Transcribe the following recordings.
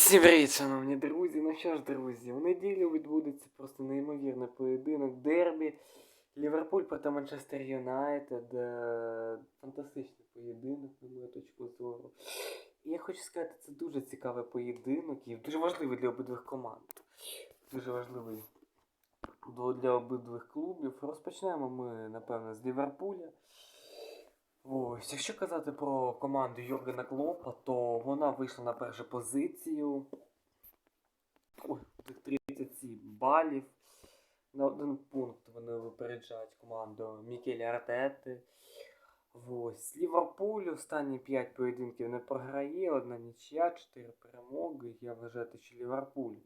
Всім привіт, шановні друзі. Ну що ж, друзі, в неділю відбудеться просто неймовірний поєдинок дербі. Ліверпуль проти Манчестер Юнайтед. Е, Фантастичний поєдинок, на мою точку зору. І я хочу сказати, це дуже цікавий поєдинок і дуже важливий для обидвих команд. Дуже важливий для обидвих клубів. Розпочнемо ми, напевно, з Ліверпуля. Ось, якщо казати про команду Юргена Клопа, то вона вийшла на першу позицію. Ой, 37 балів. На один пункт вони випереджають команду Мікеля Артети. Ось. Ліверпуль останні 5 поєдинків не програє, одна нічия, 4 перемоги. Я вважаю, що Ліверпуль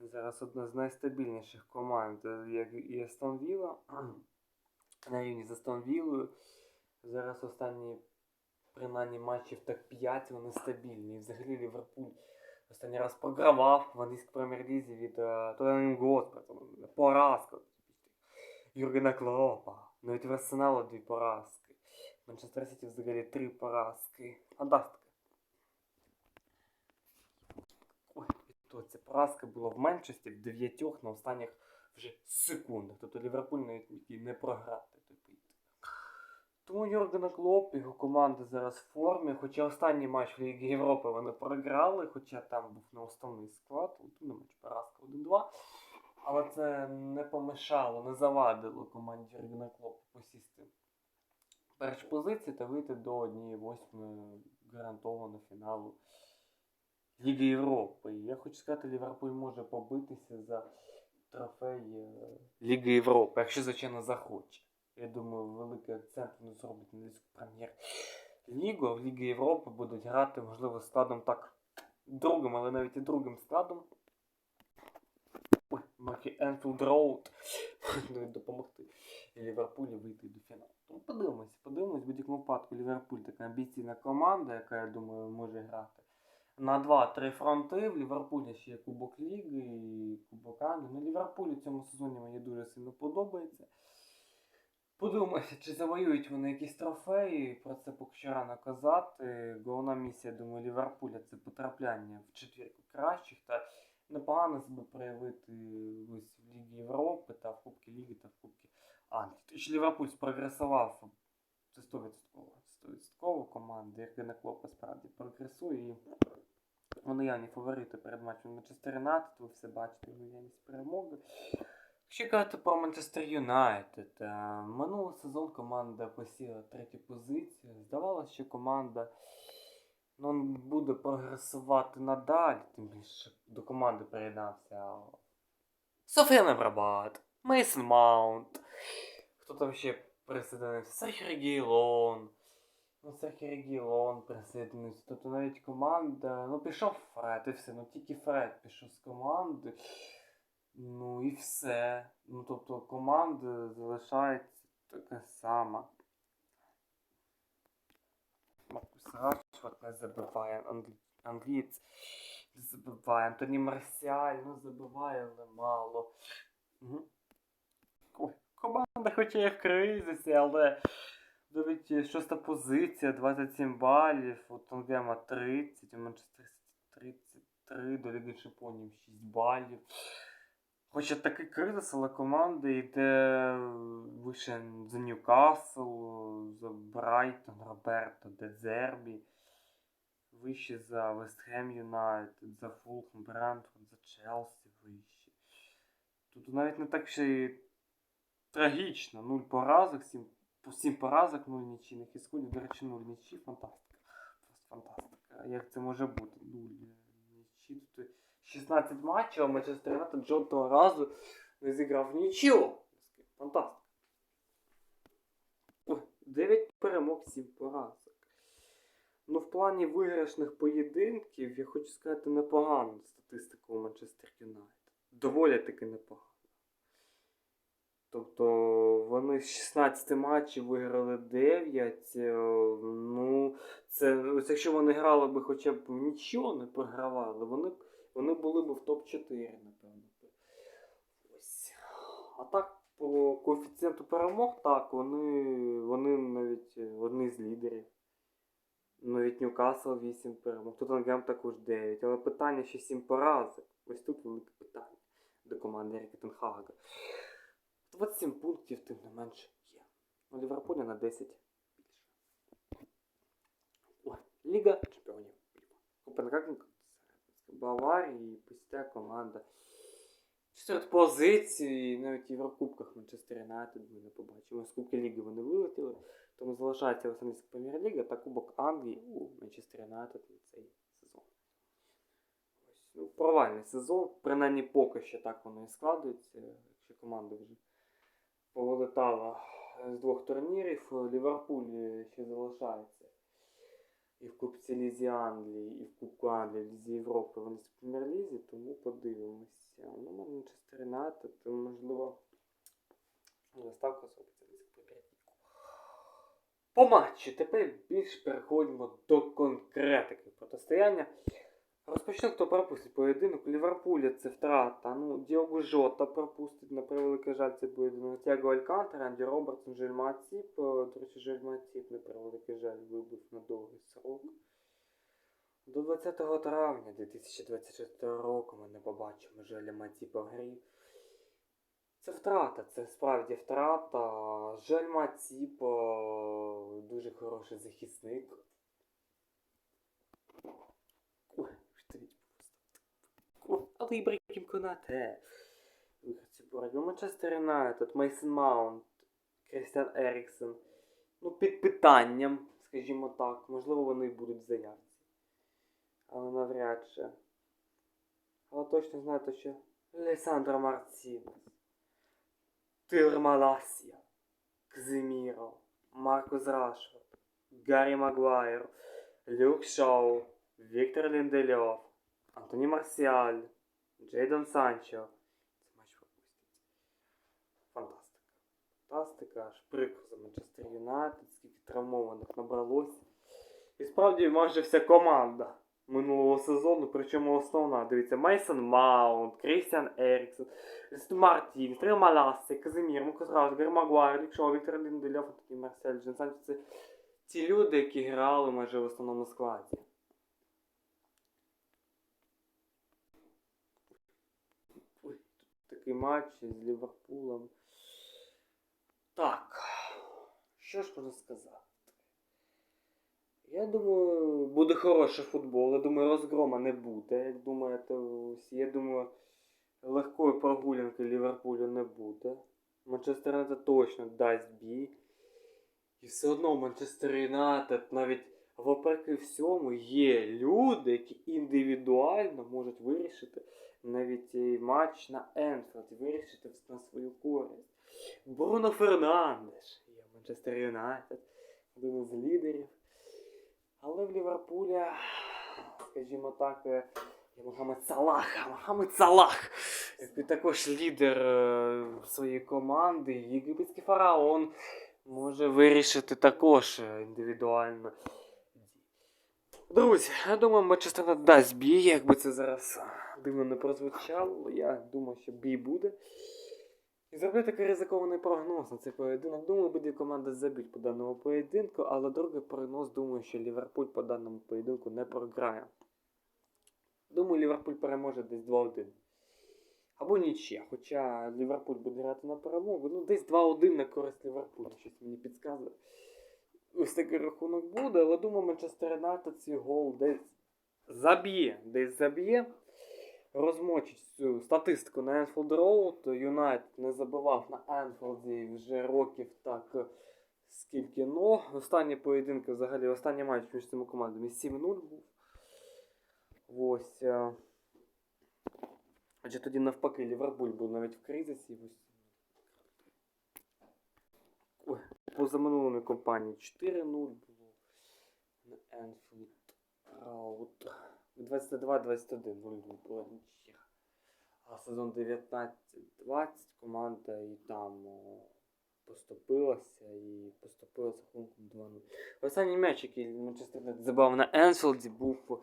зараз одна з найстабільніших команд, як і Астон Вілла. На рівні з Астон Віллою. Зараз останні принаймні матчів так 5 вони стабільні. І взагалі Ліверпуль останній раз програвав в англійській прем'єр-лізі від е, Тоттенхем Госпер. Поразка. Юргена Клопа. Навіть в Арсеналу дві поразки. Манчестер Сіті взагалі три поразки. Фантастика. Ой, то ця поразка була в меншості в дев'ятьох на останніх вже секундах. Тобто Ліверпуль навіть не програти. Тому Йоргена Клоп, його команда зараз в формі, хоча останній матч в Лігі Європи вони програли, хоча там був не основний склад, ну, матч поразка 1-2. Але це не помешало, не завадило команді Йоргена Клопа посісти першу позицію та вийти до однієї восьмої гарантовано фіналу Ліги Європи. Я хочу сказати, Ліверпуль може побитися за трофей е, Ліги Європи, якщо, звичайно, захоче. Я думаю, великий акцент вони зроблять на англійську прем'єр-лігу, в Лігі Європи будуть грати, можливо, складом так другим, але навіть і другим складом. Ой, Маркі Енфілд Роуд навіть допомогти Ліверпулю вийти до фіналу. Тому подивимось, подивимось, в будь-якому випадку Ліверпуль така амбіційна команда, яка, я думаю, може грати. На 2-3 фронти в Ліверпулі ще є Кубок Ліги і Кубок Англії. Ну, Ліверпуль у цьому сезоні мені дуже сильно подобається. Подумайся, чи завоюють вони якісь трофеї, про це поки що рано казати. Головна місія, думаю, Ліверпуля це потрапляння в четвірку кращих та непогано себе проявити ось в Лігі Європи та в Кубки Ліги та в Кубки Англії. Тож Ліверпуль спрогресував це 100%. 100% команда, Єргена Клопа справді прогресує і вони явні фаворити перед матчем Манчестер Юнайтед, ви все бачите, виявність перемоги. Якщо казати про Манчестер Юнайтед, минулий сезон команда посіла третю позицію. Здавалося, що команда ну, буде прогресувати надалі, тим більше до команди приєднався Софія Неврабат, Мейсон Маунт. Хто там ще присоединився? Серхіо Регілон. Ну, Серхіо Регілон присоединився. Тобто навіть команда. Ну, пішов Фред і все. Ну тільки Фред пішов з команди. Ну і все. Ну тобто команда залишається така сама. Маркус Рашфорд не забиває, англі... англієць не забиває, Антоні Марсіаль, ну забиває, але мало. Команда хоча є в кризисі, але навіть шоста позиція, 27 балів, у Тонгема 30, у Манчестер Сіті 33, до Ліги Чемпіонів 6 балів. Хоча такий кризис, але команда йде вище за Ньюкасл, за Брайтон, Роберто, Дезербі, вище за Вестхем Юнайтед, за Фулхем, Брентфорд, за Челсі вище. Тут навіть не так ще й трагічно. Нуль поразок, 7, 7 поразок, 0 нічийних ісходів, до речі, 0 нічі, фантастика. Просто фантастика. Як це може бути? 0 нічі. Тут 16 матчів, а Манчестер Юнайтед жодного разу не зіграв нічого. Фантастика. 9 перемог, 7 поразок. Ну, в плані виграшних поєдинків, я хочу сказати, непогана статистика у Манчестер Юнайтед. Доволі таки непогана. Тобто вони з 16 матчів виграли 9. е, Ну, це ось якщо вони грали би хоча б нічого не програвали, вони б вони були б в топ-4, напевно. Ось. А так, по коефіцієнту перемог, так, вони, вони навіть одні з лідерів. Навіть Ньюкасл 8 перемог, Тоттенгем також 9. Але питання ще 7 поразок. Ось тут велике питання до команди Еріка Тенхага. 27 пунктів, тим не менше, є. У Ліверпуля на 10 більше. Ліга чемпіонів. Копенгаген, Баварії, і пустя команда. Четверту позиції, навіть в Єврокубках Манчестер Юнайтед ми не побачимо. З Кубки Ліги вони вилетіли, тому залишається Весенська прем'єр-ліга та Кубок Англії у Манчестер Юнайтед на цей сезон. Ось, ну, провальний сезон, принаймні поки що так воно і складується, якщо команда вже повилетала з двох турнірів, Ліверпуль ще залишається і в Кубці Лізі Англії, і в Кубку Англії, Лізі Європи, вони в прем'єр-лізі, тому подивимося. Ну, Манчестер Юнайтед, можливо, заставка ставка зробиться. По матчі тепер більш переходимо до конкретики протистояння. Розпочну, хто пропустить поєдинок. Ліверпуля це втрата. Ну, Діогу Жота пропустить, на превеликий жаль, цей поєдинок. Тяго Алькантера, Анді Робертсон, Жиль Матіп. Е, До речі, Жиль Матіп, на превеликий жаль, вибув на довгий срок. До 20 травня 2024 року ми не побачимо Желя Матіпа в грі. Це втрата, це справді втрата. Жель Матіп е, дуже хороший захисник. Ой, що від Але Конате. Виходці. Манчестер Юнайтед, Мейсон Маунт, Крістіан Еріксон. Ну, під питанням, скажімо так. Можливо, вони й будуть в. Але навряд чи. Але точно знаю, що Лесандро Мартінес, Тилр Маласія, Кземіро, Маркус Рашфорд, Гаррі Магуайр, Люк Шоу, Віктор Ліндельов, Антоні Марсіаль, Джейдон Санчо. Це матч пропустять. Фантастика. Фантастика, аж прикро за Манчестер Юнайтед, скільки травмованих набралось. І справді майже вся команда минулого сезону, причому основна. Дивіться, Мейсон Маунт, Крістіан Еріксон, Мартін, Трил Малассе, Казимір, Гер Магуайр, Лікшо, Віктор Ліндельов, Антоні Марсіаль, Джейдон Санчо. Це ті люди, які грали майже в основному складі. Ой, тут такий матч з Ліверпулем. Так, що ж можна сказати? Я думаю, буде хороший футбол. Я думаю, розгрома не буде. Як думаєте? Я думаю, легкої прогулянки Ліверпулю не буде. Манчестер Юнайтед точно дасть бій. І все одно Манчестер Юнайтед навіть вопреки всьому є люди, які індивідуально можуть вирішити навіть матч на Енфілді, вирішити на свою користь. Бруно Фернандеш є Манчестер Юнайтед, один із лідерів. Але в Ліверпуля, скажімо так, е, є Мохамед Салах. Мохамед Салах, який також лідер е, своєї команди, єгипетський фараон, може вирішити також е, індивідуально. Друзі, я думаю, Манчестер Юнайтед дасть бій, якби це зараз дивно не прозвучало. Я думаю, що бій буде. І зроблю такий ризикований прогноз на цей поєдинок. Думаю, буде команда забить по даному поєдинку, але другий прогноз, думаю, що Ліверпуль по даному поєдинку не програє. Думаю, Ліверпуль переможе десь 2-1. Або нічия. Хоча Ліверпуль буде грати на перемогу. Ну, десь 2-1 на користь Ліверпуля, щось мені підказує. Ось такий рахунок буде, але думаю, Манчестер Юнайтед свій гол десь заб'є. Десь заб'є розмочить цю статистику на Enfield Road. Юнайтед не забивав на Енфілді вже років так скільки но. Останні поєдинки, взагалі, останній матч між цими командами 7-0 був. Ось. е. Адже тоді навпаки Ліверпуль був навіть в кризисі. Ось. Ой, позаминулими компанії 4-0 було на Enfield Road. 22-21 0 була нічия. А сезон 19-20 команда і там о, поступилася і поступила з рахунком 2-0. Останній м'яч, який Манчестер забав на Енфілді, був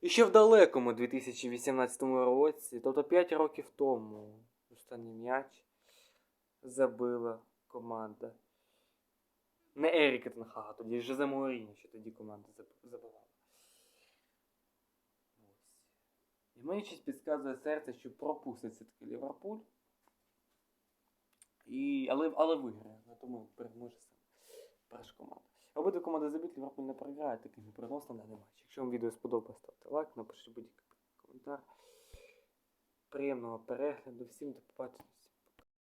іще в далекому 2018 році, тобто 5 років тому. Останній м'яч забила команда. Не Еріка Тенхага, тоді Жозе Моуріньо, що тоді команда забивала. І мені щось підказує серце, що пропустить все-таки Ліверпуль. І... Але, але виграє, тому переможе саме перша команда. Обидві команди забить, Ліверпуль не програє, такий непереносний даний матч. Якщо вам відео сподобалось, ставте лайк, напишіть будь-який коментар. Приємного перегляду, всім до побачення.